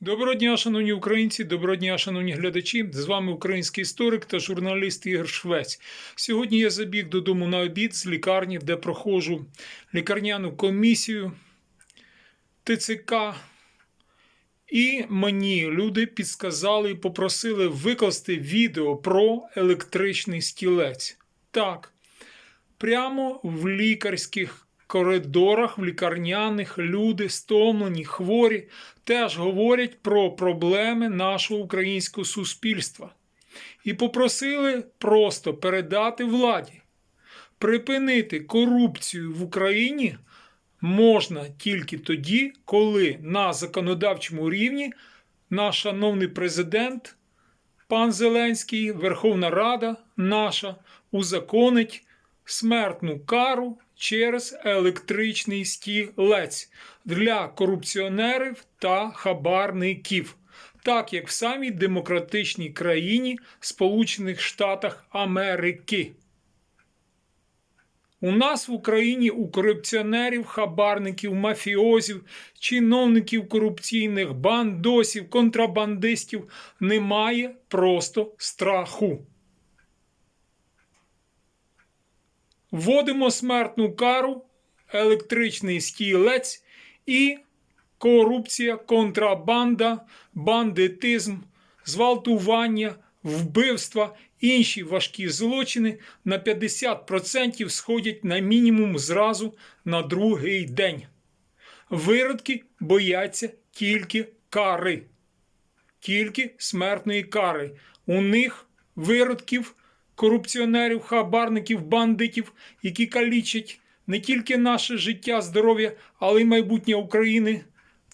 Доброго дня, шановні українці, доброго дня, шановні глядачі. З вами український історик та журналіст Ігор Швець. Сьогодні я забіг додому на обід з лікарні, де проходжу лікарняну комісію ТЦК. І мені люди підсказали і попросили викласти відео про електричний стілець. Так, прямо в лікарських коридорах, в лікарняних люди, стомлені, хворі, теж говорять про проблеми нашого українського суспільства. І попросили просто передати владі. Припинити корупцію в Україні можна тільки тоді, коли на законодавчому рівні наш шановний президент, пан Зеленський, Верховна Рада наша узаконить смертну кару через електричний стілець для корупціонерів та хабарників, так як в самій демократичній країні Сполучених Штатах Америки. У нас в Україні у корупціонерів, хабарників, мафіозів, чиновників корупційних, бандосів, контрабандистів немає просто страху. Вводимо смертну кару, електричний стілець і корупція, контрабанда, бандитизм, зґвалтування, вбивства, інші важкі злочини на 50% сходять на мінімум зразу на другий день. Виродки бояться тільки кари, тільки смертної кари. У них виродків корупціонерів, хабарників, бандитів, які калічать не тільки наше життя, здоров'я, але й майбутнє України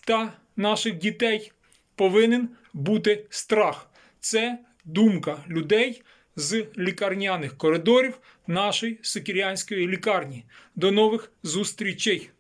та наших дітей, повинен бути страх. Це думка людей з лікарняних коридорів нашої Сокірянської лікарні. До нових зустрічей!